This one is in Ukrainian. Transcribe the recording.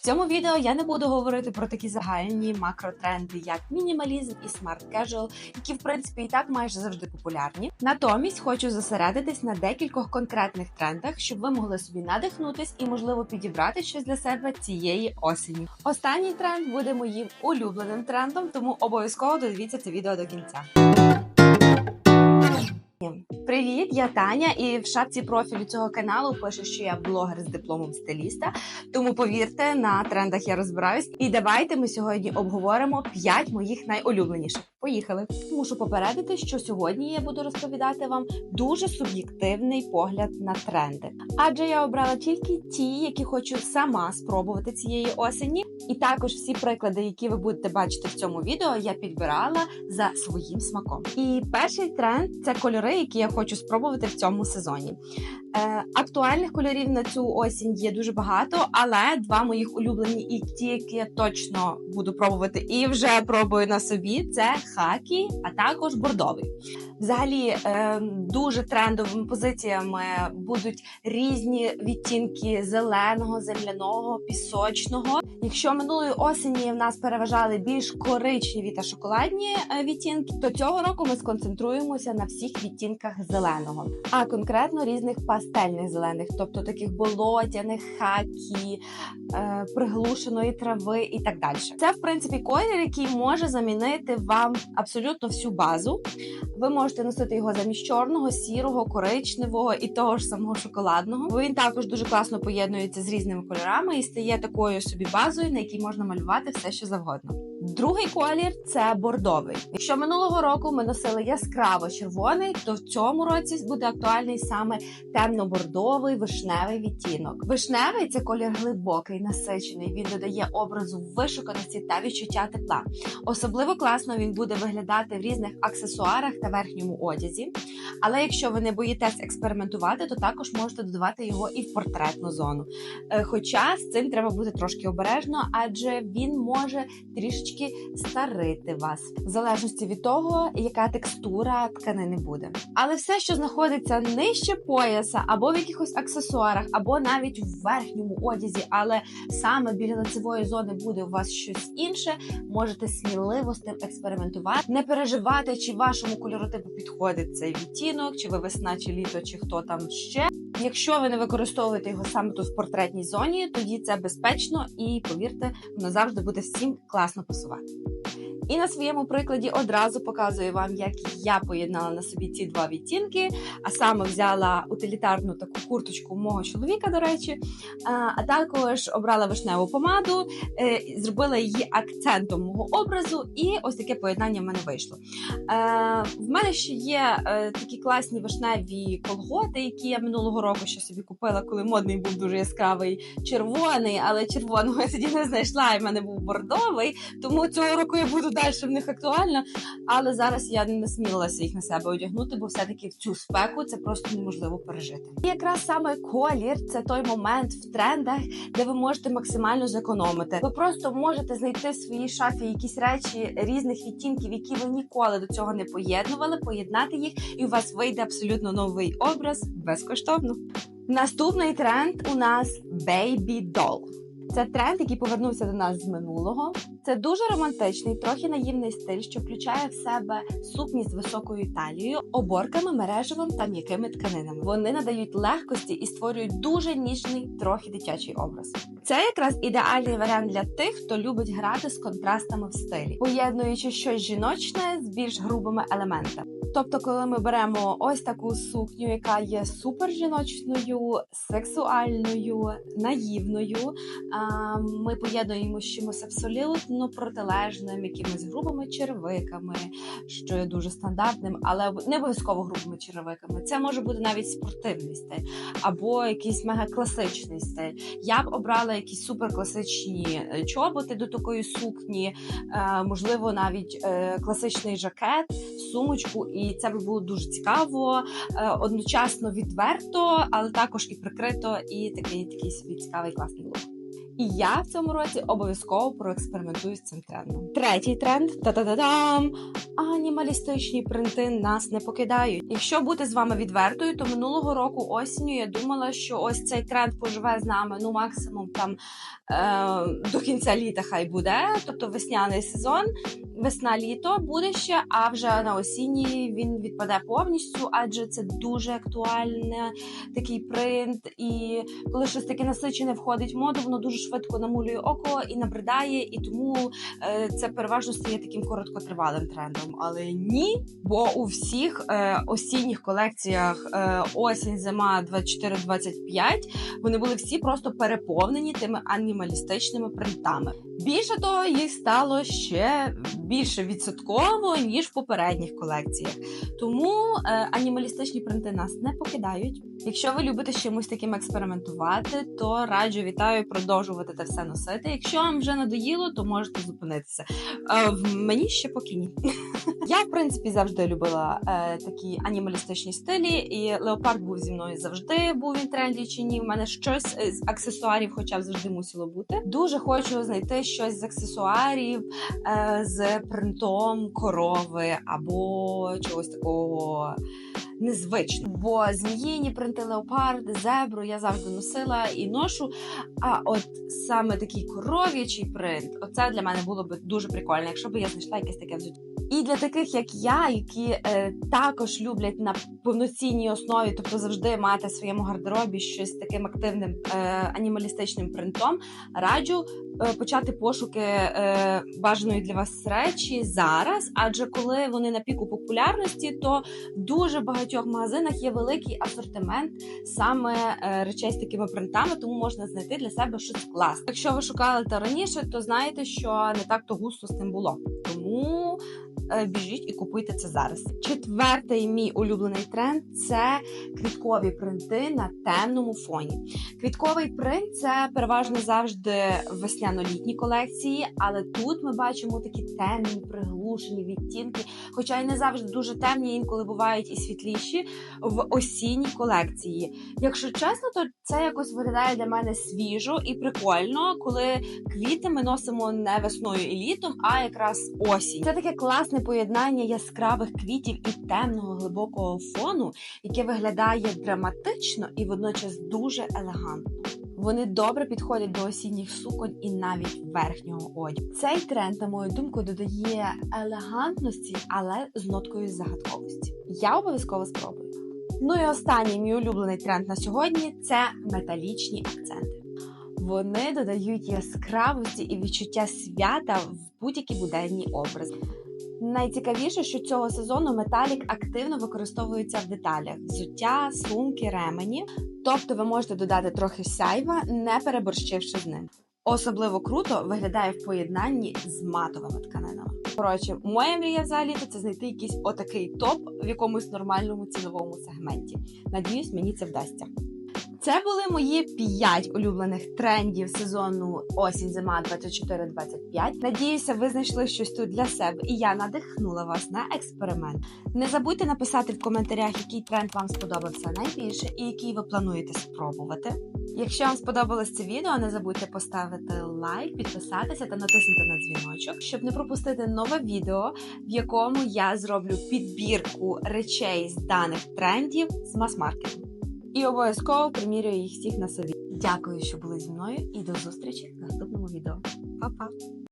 В цьому відео я не буду говорити про такі загальні макротренди, як мінімалізм і смарт кежуал, які в принципі і так майже завжди популярні. Натомість хочу зосередитись на декількох конкретних трендах, щоб ви могли собі надихнутись і, можливо, підібрати щось для себе цієї осені. Останній тренд буде моїм улюбленим трендом, тому обов'язково додивіться це відео до кінця. Привіт, я Таня, і в шапці профілю цього каналу пише, що я блогер з дипломом стиліста. Тому повірте, на трендах я розбираюсь. І давайте ми сьогодні обговоримо 5 моїх найулюбленіших. Поїхали! Мушу попередити, що сьогодні я буду розповідати вам дуже суб'єктивний погляд на тренди, адже я обрала тільки ті, які хочу сама спробувати цієї осені. І також всі приклади, які ви будете бачити в цьому відео, я підбирала за своїм смаком. І перший тренд це кольори, які я хочу спробувати в цьому сезоні. Е, Актуальних кольорів на цю осінь є дуже багато, але два моїх улюблені і ті, які я точно буду пробувати, і вже пробую на собі. Це хакі, а також бордовий. Взагалі, е, дуже трендовими позиціями будуть різні відтінки зеленого, земляного, пісочного. Якщо минулої осені в нас переважали більш коричневі та шоколадні е, відтінки, то цього року ми сконцентруємося на всіх відтінках зеленого, а конкретно різних пастельних зелених, тобто таких болотяних, хакі, е, приглушеної трави і так далі. Це в принципі колір, який може замінити вам абсолютно всю базу. Ви можете носити його замість чорного, сірого, коричневого і того ж самого шоколадного. Він також дуже класно поєднується з різними кольорами і стає такою собі базою, на якій можна малювати все, що завгодно. Другий колір це бордовий. Якщо минулого року ми носили яскраво червоний, то в цьому році буде актуальний саме темно-бордовий вишневий відтінок. Вишневий це колір глибокий, насичений. Він додає образу вишуканості та відчуття тепла. Особливо класно він буде виглядати в різних аксесуарах та верхньому одязі. Але якщо ви не боїтесь експериментувати, то також можете додавати його і в портретну зону. Е, Хоча з цим треба бути трошки обережно, адже він може трішечки старити вас, в залежності від того, яка текстура тканини буде. Але все, що знаходиться нижче пояса, або в якихось аксесуарах, або навіть в верхньому одязі, але саме біля лицевої зони буде у вас щось інше, можете сміливо з тим експериментувати, не переживати, чи вашому кольоротипу підходить цей відтінок, чи ви весна, чи літо, чи хто там ще. Якщо ви не використовуєте його саме тут в портретній зоні, тоді це безпечно і повірте, воно завжди буде всім класно пасувати. І на своєму прикладі одразу показую вам, як я поєднала на собі ці два відтінки, а саме взяла утилітарну таку курточку мого чоловіка, до речі, а також обрала вишневу помаду, е, зробила її акцентом мого образу, і ось таке поєднання в мене вийшло. Е, в мене ще є е, такі класні вишневі колготи, які я минулого року ще собі купила, коли модний був дуже яскравий червоний, але червоного я тоді не знайшла, і в мене був бордовий. Тому цього року я буду далі в них актуальна. Але зараз я не насмілилася їх на себе одягнути, бо все-таки в цю спеку це просто неможливо пережити. І якраз саме колір це той момент в трендах, де ви можете максимально зекономити. Ви просто можете знайти в своїй шафі якісь речі різних відтінків, які ви ніколи до цього не поєднували, поєднати їх, і у вас вийде абсолютно новий образ безкоштовно. Наступний тренд у нас Doll. Це тренд, який повернувся до нас з минулого. Це дуже романтичний, трохи наївний стиль, що включає в себе сукні з високою талією, оборками, мережевим та м'якими тканинами. Вони надають легкості і створюють дуже ніжний, трохи дитячий образ. Це якраз ідеальний варіант для тих, хто любить грати з контрастами в стилі, поєднуючи щось жіночне з більш грубими елементами. Тобто, коли ми беремо ось таку сукню, яка є супер жіночною, сексуальною, наївною, ми поєднуємо з чимось абсолютно протилежним, якимись грубими черевиками, що є дуже стандартним, але не обов'язково грубими черевиками. Це може бути навіть спортивний стиль або якийсь мегакласичний стиль. Я б обрала якісь суперкласичні е, чоботи до такої сукні, е, можливо, навіть е, класичний жакет, сумочку. І це би було дуже цікаво, одночасно відверто, але також і прикрито, і такий такий собі цікавий класний лук. І я в цьому році обов'язково проекспериментую з цим трендом. Третій тренд та-та-та-дам! Анімалістичні принти нас не покидають. Якщо бути з вами відвертою, то минулого року осінню я думала, що ось цей тренд поживе з нами ну максимум там е- до кінця літа хай буде, тобто весняний сезон. Весна-літо буде ще, а вже на осінні він відпаде повністю, адже це дуже актуальний такий принт. І коли щось таке насичене входить в моду, воно дуже швидко намулює око і набридає, і тому е, це переважно стає таким короткотривалим трендом. Але ні, бо у всіх е, осінніх колекціях е, осінь, зима 24-25 вони були всі просто переповнені тими анімалістичними принтами. Більше того, їх стало ще більше відсотково ніж в попередніх колекціях. Тому е, анімалістичні принти нас не покидають. Якщо ви любите з чимось таким експериментувати, то раджу вітаю продовжувати це все носити. Якщо вам вже надоїло, то можете зупинитися. Е, мені ще поки ні. Я, в принципі, завжди любила е, такі анімалістичні стилі, і леопард був зі мною завжди. Був він тренді чи ні. В мене щось з аксесуарів, хоча б завжди мусило бути. Дуже хочу знайти щось з аксесуарів е, з принтом корови або чогось такого. Незвично, бо зміїні принти леопард, зебру я завжди носила і ношу. А от саме такий коров'ячий принт, оце для мене було б дуже прикольно, якщо б я знайшла якесь таке взуття. І для таких, як я, які е, також люблять на повноцінній основі, тобто завжди мати в своєму гардеробі щось таким активним е, анімалістичним принтом, раджу е, почати пошуки е, бажаної для вас речі зараз. Адже коли вони на піку популярності, то в дуже багатьох магазинах є великий асортимент саме е, речей з такими принтами, тому можна знайти для себе щось класне. Якщо ви шукали це раніше, то знаєте, що не так то густо з тим було. Тому е, біжіть і купуйте це зараз. Четвертий мій улюблений тренд це квіткові принти на темному фоні. Квітковий принт це переважно завжди весняно-літні колекції, але тут ми бачимо такі темні, приглушені відтінки, хоча й не завжди дуже темні, інколи бувають і світліші в осінній колекції. Якщо чесно, то це якось виглядає для мене свіжо і прикольно, коли квіти ми носимо не весною і літом, а якраз осінь. Це таке класне поєднання яскравих квітів і темного глибокого фону, яке виглядає драматично і водночас дуже елегантно. Вони добре підходять до осінніх суконь і навіть верхнього одягу. Цей тренд, на мою думку, додає елегантності, але з ноткою загадковості. Я обов'язково спробую. Ну і останній мій улюблений тренд на сьогодні це металічні акценти. Вони додають яскравості і відчуття свята в будь-які буденні образи. Найцікавіше, що цього сезону металік активно використовується в деталях: взуття, сумки, ремені. Тобто ви можете додати трохи сяйва, не переборщивши з ним. Особливо круто виглядає в поєднанні з матовими тканинами. Коротше, моя мрія взагалі це знайти якийсь отакий топ в якомусь нормальному ціновому сегменті. Надіюсь, мені це вдасться. Це були мої 5 улюблених трендів сезону осінь-зима 24-25. Надіюся, ви знайшли щось тут для себе, і я надихнула вас на експеримент. Не забудьте написати в коментарях, який тренд вам сподобався найбільше і який ви плануєте спробувати. Якщо вам сподобалось це відео, не забудьте поставити лайк, підписатися та натиснути на дзвіночок, щоб не пропустити нове відео, в якому я зроблю підбірку речей з даних трендів з мас-маркету. І обов'язково примірюю їх всіх на собі. Дякую, що були зі мною, і до зустрічі в наступному відео. Па-па!